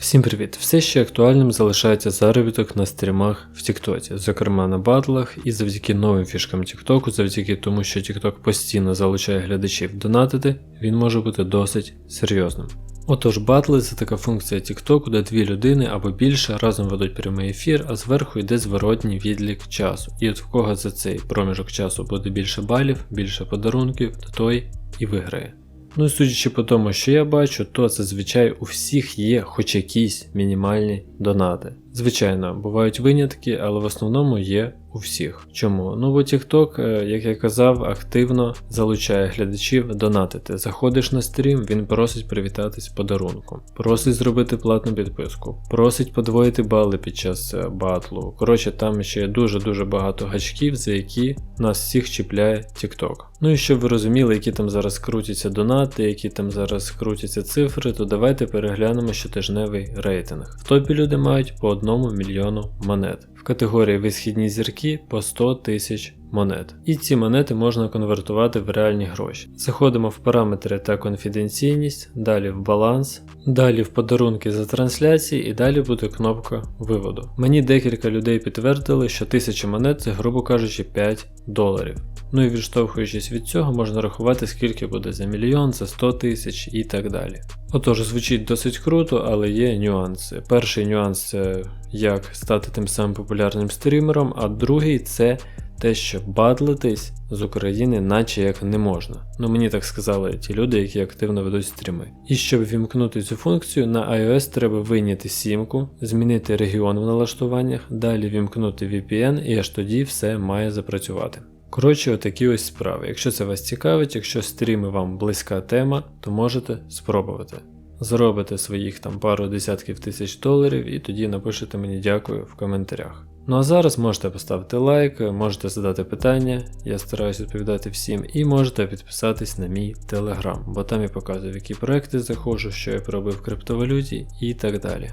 Всім привіт! Все ще актуальним залишається заробіток на стрімах в Тіктоці, зокрема на батлах, і завдяки новим фішкам Тіктоку, завдяки тому, що Тікток постійно залучає глядачів донатити, він може бути досить серйозним. Отож, батли це така функція TikTok, де дві людини або більше разом ведуть прямий ефір, а зверху йде зворотній відлік часу. І от в кого за цей проміжок часу буде більше балів, більше подарунків, то той і виграє. Ну і судячи по тому, що я бачу, то зазвичай у всіх є хоч якісь мінімальні донати. Звичайно, бувають винятки, але в основному є у всіх. Чому? Ну бо TikTok, е, як я казав, активно залучає глядачів донатити. Заходиш на стрім, він просить привітатись подарунком, просить зробити платну підписку, просить подвоїти бали під час е, батлу. Коротше, там ще дуже-дуже багато гачків, за які нас всіх чіпляє TikTok. Ну і щоб ви розуміли, які там зараз крутяться донати, які там зараз крутяться цифри, то давайте переглянемо щотижневий рейтинг. В топі люди мають по 1 мільйону монет. В категорії висхідні зірки по 100 тисяч монет. І ці монети можна конвертувати в реальні гроші. Заходимо в параметри та конфіденційність, далі в баланс, далі в подарунки за трансляції і далі буде кнопка виводу. Мені декілька людей підтвердили, що 1000 монет це, грубо кажучи, 5 доларів. Ну і відштовхуючись від цього, можна рахувати, скільки буде за мільйон, за 100 тисяч і так далі. Отож, звучить досить круто, але є нюанси. Перший нюанс це як стати тим самим популярним стрімером, а другий це те, що батлитись з України, наче як не можна. Ну мені так сказали ті люди, які активно ведуть стріми. І щоб вімкнути цю функцію, на iOS треба вийняти сімку, змінити регіон в налаштуваннях, далі вімкнути VPN і аж тоді все має запрацювати. Коротше, отакі ось справи. Якщо це вас цікавить, якщо стріми вам близька тема, то можете спробувати. Зробите своїх там пару десятків тисяч доларів і тоді напишете мені дякую в коментарях. Ну а зараз можете поставити лайк, можете задати питання, я стараюся відповідати всім, і можете підписатись на мій телеграм, бо там я показую, в які проекти заходжу, що я пробив в криптовалюті і так далі.